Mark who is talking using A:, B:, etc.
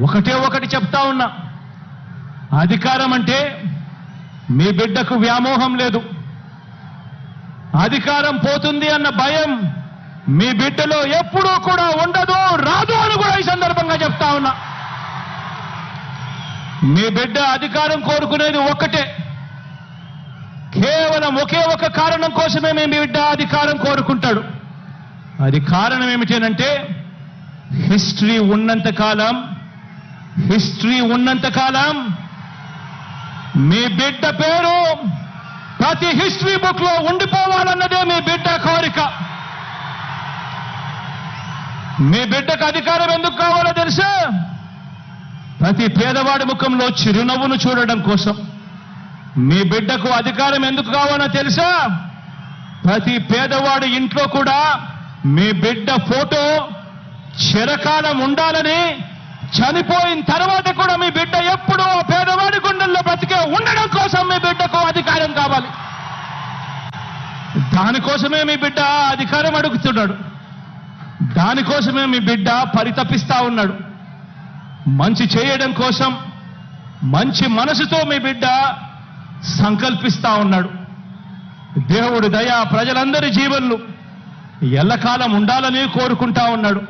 A: ఒకటే ఒకటి చెప్తా ఉన్నా. అధికారం అంటే మీ బిడ్డకు వ్యామోహం లేదు. అధికారం పోతుంది అన్న భయం మీ బిడ్డలో ఎప్పుడూ కూడా ఉండదు రాదు అని కూడా ఈ సందర్భంగా చెప్తా ఉన్నా. మీ బిడ్డ అధికారం కోరుకునేది ఒక్కటే. కేవలం ఒకే ఒక కారణం కోసమే మీ బిడ్డ అధికారం కోరుకుంటాడు. అది కారణం ఏమిటేనంటే హిస్టరీ ఉన్నంతకాలం హిస్టరీ ఉన్నంత కాలం మీ బిడ్డ పేరు ప్రతి హిస్టరీ బుక్లో ఉండిపోవాలన్నదే మీ బిడ్డ కోరిక. మీ బిడ్డకు అధికారం ఎందుకు కావాలో తెలుసా? ప్రతి పేదవాడి ముఖంలో చిరునవ్వును చూడడం కోసం. మీ బిడ్డకు అధికారం ఎందుకు కావాలో తెలుసా? ప్రతి పేదవాడి ఇంట్లో కూడా మీ బిడ్డ ఫోటో చిరకాలం ఉండాలని చనిపోయిన తర్వాత కూడా మీ బిడ్డ ఎప్పుడూ పేదవాడి గుండెల్లో బ్రతికే ఉండడం కోసం మీ బిడ్డకు అధికారం కావాలి. దానికోసమే మీ బిడ్డ అధికారం అడుగుతున్నాడు. దానికోసమే మీ బిడ్డ పరితపిస్తా ఉన్నాడు. మంచి చేయడం కోసం మంచి మనసుతో మీ బిడ్డ సంకల్పిస్తా ఉన్నాడు. దేవుడు దయా ప్రజలందరి జీవన్లు ఎల్లకాలం ఉండాలని కోరుకుంటా ఉన్నాడు.